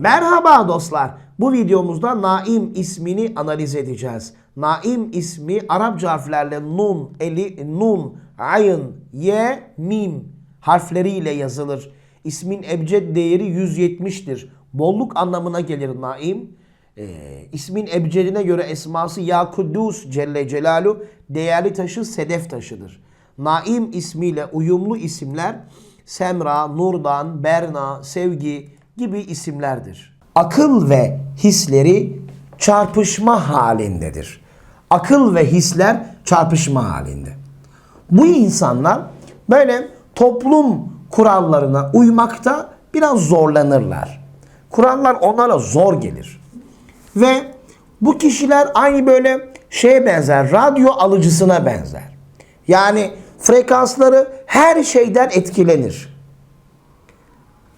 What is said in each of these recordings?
Merhaba dostlar. Bu videomuzda Naim ismini analiz edeceğiz. Naim ismi Arapça harflerle nun, eli, nun, ayın, ye, mim harfleriyle yazılır. İsmin ebced değeri 170'tir. Bolluk anlamına gelir Naim. Ee, ismin ebcedine göre esması Ya Kuddus Celle Celalu değerli taşı sedef taşıdır. Naim ismiyle uyumlu isimler Semra, Nurdan, Berna, Sevgi gibi isimlerdir. Akıl ve hisleri çarpışma halindedir. Akıl ve hisler çarpışma halinde. Bu insanlar böyle toplum kurallarına uymakta biraz zorlanırlar. Kurallar onlara zor gelir. Ve bu kişiler aynı böyle şeye benzer, radyo alıcısına benzer. Yani frekansları her şeyden etkilenir.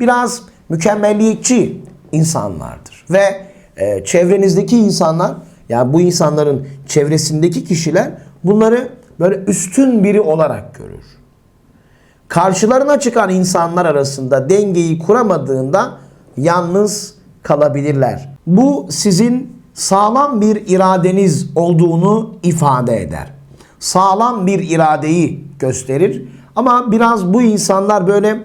Biraz mükemmelliyetçi insanlardır. Ve e, çevrenizdeki insanlar, yani bu insanların çevresindeki kişiler bunları böyle üstün biri olarak görür. Karşılarına çıkan insanlar arasında dengeyi kuramadığında yalnız kalabilirler. Bu sizin sağlam bir iradeniz olduğunu ifade eder. Sağlam bir iradeyi gösterir. Ama biraz bu insanlar böyle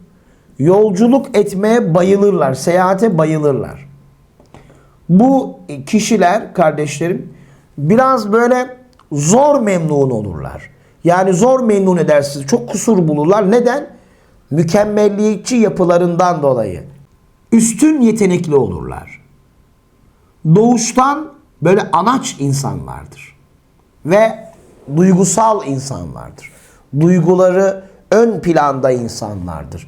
Yolculuk etmeye bayılırlar. Seyahate bayılırlar. Bu kişiler kardeşlerim biraz böyle zor memnun olurlar. Yani zor memnun edersiniz. Çok kusur bulurlar. Neden? mükemmelliyetçi yapılarından dolayı üstün yetenekli olurlar. Doğuştan böyle anaç insanlardır. Ve duygusal insanlardır. Duyguları ön planda insanlardır.